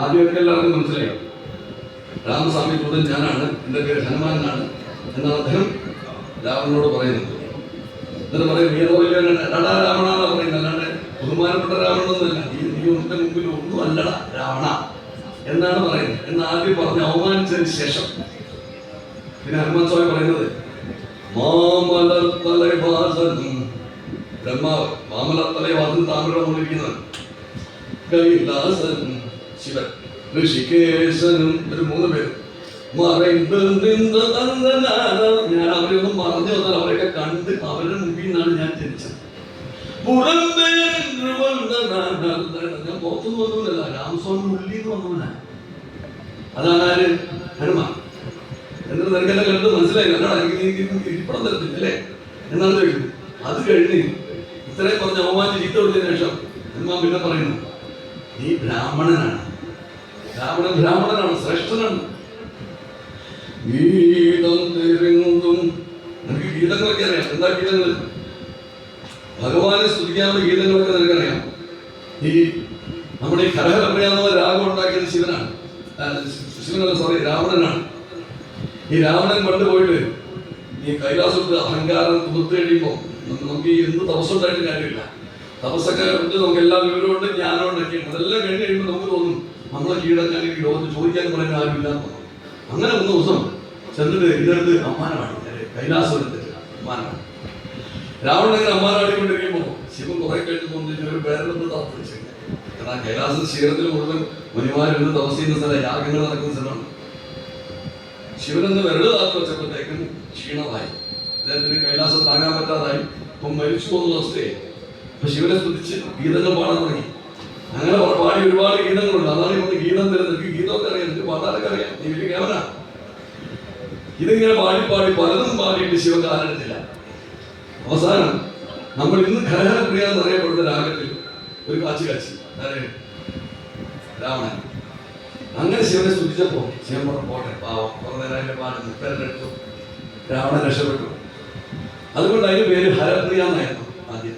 ആദ്യമൊക്കെ എല്ലാവർക്കും മനസ്സിലായി. രാമസ്വാമി ദൂതൻ ഞാനാണ് എന്റെ പേര് ഹനുമാനാണ് എന്നാണ് അദ്ദേഹം രാവണനോട് പറയുന്നത്. എന്നിട്ട് പറയും വീരവല്യൻ എടാ രാവണ എന്നാ പറയുന്നത്. അല്ലാണ്ട് ബഹുമാനപ്പെട്ട രാവണനൊന്നുമല്ല ഈ നിയമത്തിന്റെ മുമ്പിൽ ഒന്നും അല്ലടാ രാവണ. എന്നാണ് പറയുന്നത്. എന്ന് ആദ്യം പറഞ്ഞ് അവമാനിച്ചതിന് ശേഷം പിന്നെ ഹനുമാൻ സ്വാമി പറയുന്നത് മാമലത്തലവാസനും ബ്രഹ്മാവ് മാമലത്തലവാസൻ താമര കൊണ്ടിരിക്കുന്നവൻ കൈലാസൻ. ശിവൻ ഋഷികേശനും ഒരു മൂന്ന് പേര്. ഞാൻ അവരെയൊന്നും മറഞ്ഞു വന്നാൽ അവരെയൊക്കെ കണ്ട് അവരുടെ മുമ്പിൽ നിന്നാണ് ഞാൻ ജനിച്ചത്. ഞാൻ പുറത്തുനിന്ന് വന്നവനല്ല രാമസ്വാമി ഉള്ളിൽ നിന്ന് വന്നവനാ. അതാണ് ആര്? ഹനുമാൻ. എന്നിട്ട് നിനക്കെല്ലാം കണ്ട് മനസ്സിലായി അല്ലാടാ എനിക്ക് എന്നാണ് ചോദിക്കുന്നത്. അത് കഴിഞ്ഞ് ഇത്രയും പറഞ്ഞ അവമാനിച്ച് ചീത്ത ശേഷം ഹനുമാൻ പിന്നെ പറയുന്നു നീ ബ്രാഹ്മണനാണ്. ബ്രാഹ്മണൻ ബ്രാഹ്മണനാണ് ശ്രേഷ്ഠനാണ്. ഗീതം തിരുങ്ങും നിനക്ക് ഗീതങ്ങളൊക്കെ അറിയാം. എന്താ ഗീതങ്ങൾ ഭഗവാനെ സ്തുതിക്കാനുള്ള ഗീതങ്ങളൊക്കെ നിനക്കറിയാം. ഈ നമ്മുടെ ഈ കരഹര അറിയാവുന്ന രാഗം ഉണ്ടാക്കിയത് ശിവനാണ്. ശിവനല്ല സോറി രാവണനാണ്. ഈ രാവണൻ പണ്ട് പോയിട്ട് ഈ കൈലാസത്തിൽ അഹങ്കാരം തുറത്ത് കഴിയുമ്പോൾ നമുക്ക് ഈ എന്ത് തപസ്സുണ്ടായിട്ട് കാര്യമില്ല. തപസ്സൊക്കെ ഉണ്ട് നമുക്ക് എല്ലാ വിവരമുണ്ട് ജ്ഞാനമുണ്ടൊക്കെ അതെല്ലാം കഴിഞ്ഞ് കഴിയുമ്പോൾ നമുക്ക് നമ്മളെ കീഴടക്കാൻ ഈ ലോകത്ത് ചോദിക്കാൻ പറയാൻ ആരുമില്ല അങ്ങനെ ഒന്ന് ദിവസം ചെന്നിട്ട് ഇതെടുത്ത് അമ്മാനമാണ് കൈലാസത്തിൽ അമ്മാനമാണ് രാവണൻ ഇങ്ങനെ അമ്മാനാടിക്കൊണ്ടിരിക്കുമ്പോൾ ശിവൻ കുറെ കഴിഞ്ഞ് തോന്നിട്ട് ഒരു പേരെടുത്ത് താത്പരിച്ചു കാരണം കൈലാസ ക്ഷീരത്തിൽ മുഴുവൻ മുനിമാരുന്ന് തപസ് ചെയ്യുന്ന സ്ഥലം യാഗങ്ങൾ നടക്കുന്ന സ്ഥലമാണ്. ശിവനെന്ന് വിരൽ താത്തു വെച്ചപ്പോഴത്തേക്കും ക്ഷീണമായി. അദ്ദേഹത്തിന് കൈലാസം താങ്ങാൻ പറ്റാതായി. ഇപ്പം മരിച്ചു പോകുന്ന അവസ്ഥയെ അപ്പൊ ശിവനെ സ്തുതിച്ച് ഗീതങ്ങൾ പാടാൻ തുടങ്ങി. അങ്ങനെ പാടി ഒരുപാട് ഗീതങ്ങളുണ്ട്. അതാണ് ഇവിടെ ഗീതം തരുന്നത് എനിക്ക് ഗീതമൊക്കെ അറിയാം. എനിക്ക് പാട്ടാനൊക്കെ അറിയാം. നീ വലിയ കേവന ഇതിങ്ങനെ പാടി പാടി പലതും പാടിയിട്ട് ശിവൻ കാലെടുത്തില്ല അവസാനം നമ്മൾ ഇന്ന് ഖരഹരപ്രിയ എന്ന് അറിയപ്പെടുന്ന രാഗത്തിൽ ഒരു കാച്ചി കാച്ചി. രാവണൻ. അങ്ങനെ ശിവനെ സ്തുതിച്ചപ്പോ ശിവൻ പറഞ്ഞു പോട്ടെ പാവം. കുറെ നേരം അതിന്റെ പാടുന്നു പേരെടുത്തു രാവണൻ രക്ഷപ്പെട്ടു. അതുകൊണ്ട് അതിന് പേര് ഹരപ്രിയ എന്നായിരുന്നു ആദ്യം.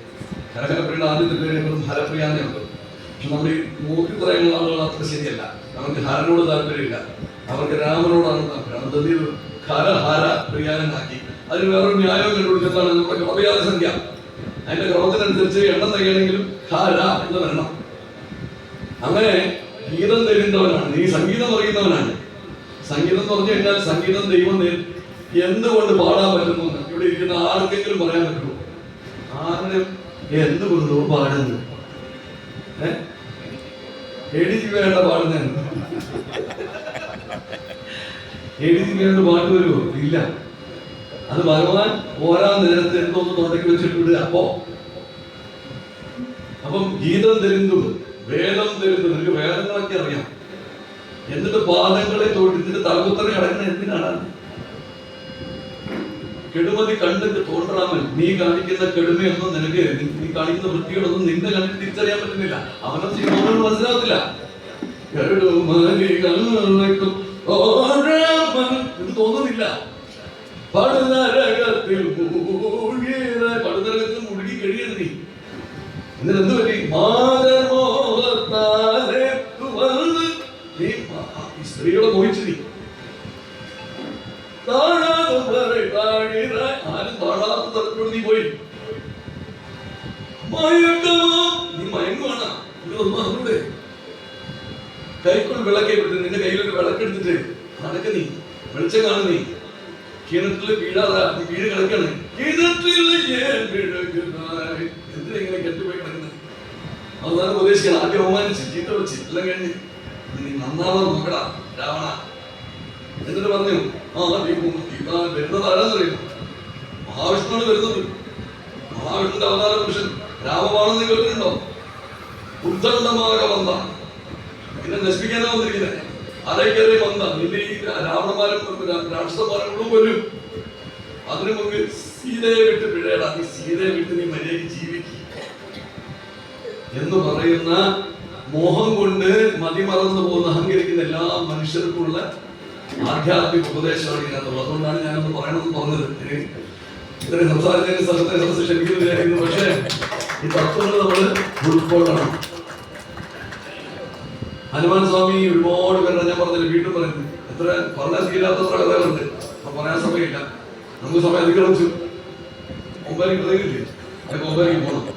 ഹരഹരപ്രിയുടെ ആദ്യത്തെ പേര് ഹരപ്രിയ എന്നേ ഉള്ളൂ പക്ഷെ നമ്മൾ ഈ മൂർത്തിത്രയുള്ള ആളുകൾ അത്ര ശരിയല്ല. നമുക്ക് ഹരനോട് താല്പര്യമില്ല. അവർക്ക് രാമനോടാണ് താല്പര്യം. അത് ഹര ഹര പ്രിയാനാക്കി അതിന് വേറൊരു ന്യായം കണ്ടുപിടിച്ചതാണ് നമ്മുടെ ക്രമയാത സംഖ്യ. അതിന്റെ ക്രമത്തിനനുസരിച്ച് എണ്ണം തയ്യണമെങ്കിലും ഹര എന്ന് വരണം. അങ്ങനെ ഗീതം തരുന്നവനാണ്. നീ സംഗീതം അറിയുന്നവനാണ് സംഗീതം എന്ന് പറഞ്ഞു കഴിഞ്ഞാൽ സംഗീതം ദൈവം എന്തുകൊണ്ട് പാടാൻ പറ്റുന്നു ഇവിടെ ഇരിക്കുന്ന ആർക്കെങ്കിലും പറയാൻ പറ്റുമോ? ആരുടെ എന്തുകൊണ്ടോ പാടുന്നു? എഴുതി വേണ്ട ഞാൻ. എഴുതി വേണ്ട പാട്ട് വരുമോ? ഇല്ല. അത് ഭഗവാൻ ഓരോ നേരത്തെ എന്തോന്ന് തുടക്കി വെച്ചിട്ടുണ്ട്. അപ്പോ? അപ്പം ഗീതം തരുന്നു വേദം തരുന്നു നിനക്ക് വേദങ്ങളൊക്കെ അറിയാം. എന്നിട്ട് പാദങ്ങളെ ഇതിന്റെ തലകുത്തനെ കിടക്കുന്ന എന്തിനാണ്? കെടുമതി കണ്ടിട്ട് തോന്നറാമൻ നീ കാണിക്കുന്ന കെടുമയൊന്നും നിനക്ക് നീ- കാണിക്കുന്ന വൃത്തികളൊന്നും നിന്നെ കണ്ടിട്ട് തിരിച്ചറിയാൻ പറ്റുന്നില്ല. അവനെ ചെയ്യുന്നവനോട് മനസ്സിലാവത്തില്ല. കെടുമതി കണ്ണും ഓരാമൻ ഇത് തോന്നുന്നില്ല. പടുതരകത്തിൽ മൂഴ്കിയ പടുനരകത്തിൽ മുഴുകി കഴിയരുത് നീ. എന്നിട്ട് എന്ത് പറ്റി? മാതർമോഹത്താലെ വന്ന് നീ സ്ത്രീകളെ മോഹിച്ചു നീ. നീ മയങ്ങുവാണ് അറിഞ്ഞൂടെ കൈക്കുൾ വിളക്കെ വിട്ട് നിന്റെ കയ്യിലൊരു വിളക്കെടുത്തിട്ട് നടക്ക നീ വെളിച്ചം കാണു നീ. കിണറ്റിൽ വീഴാതെ നീ വീട് കിടക്കണേ കിണറ്റിൽ. എന്തിനാ ഇങ്ങനെ കെട്ടുപോയി കിടക്കുന്നത്? അവസാനം ഉപദേശിക്കണം ആദ്യം അവമാനിച്ച് ചീത്ത വെച്ച് എല്ലാം കഴിഞ്ഞ്. നീ നന്നാവാൻ നോക്കടാ രാവണ. എന്നിട്ട് പറഞ്ഞു ആ വരുന്നത് ആരാന്നറിയോ മഹാവിഷ്ണുവാണ് വരുന്നത്. മഹാവിഷ്ണുന്റെ അവതാര പുരുഷൻ. രാമമാണെന്ന് കേട്ടിട്ടുണ്ടോ ഉദ്ദണ്ഡമാക വന്ന പിന്നെ നശിപ്പിക്കാനാ വന്നിരിക്കുന്നത് അരക്കരെ വന്ന നിന്റെ ഈ രാവണന്മാരും രാക്ഷസന്മാരും മുഴുവൻ കൊല്ലും അതിനു മുമ്പ് സീതയെ വിട്ട് പിഴയടാ. നീ സീതയെ വിട്ട് നീ മര്യാദയ്ക്ക് ജീവിക്കും. എന്ന് പറയുന്ന മോഹം കൊണ്ട് മതിമറന്നു പോകുന്ന അഹങ്കരിക്കുന്ന എല്ലാ മനുഷ്യർക്കുള്ള ആധ്യാത്മിക ഉപദേശമാണ് ഇതിനകത്തുള്ളത്. അതുകൊണ്ടാണ് ഞാനൊന്ന് പറയണമെന്ന് പറഞ്ഞത്. ഇത്രയും സംസാരിച്ചതിന് സ്ഥലത്തെ സദസ് ക്ഷമിക്കുന്നില്ലായിരുന്നു പക്ഷേ ഈ തത്വങ്ങൾ നമ്മൾ ഉൾക്കൊള്ളണം ഹനുമാൻ സ്വാമി ഒരുപാട് പേരുടെ ഞാൻ പറഞ്ഞില്ല വീണ്ടും പറയുന്നത് എത്ര പറഞ്ഞാൽ തീരാത്തത്ര കഥകളുണ്ട്. അപ്പൊ പറയാൻ സമയമില്ല. നമുക്ക് സമയം അതിക്രമിച്ചു. ഒമ്പതിലേക്ക് ട്രെയിനില്ലേ ഞാൻ ഒമ്പതിലേക്ക് പോകണം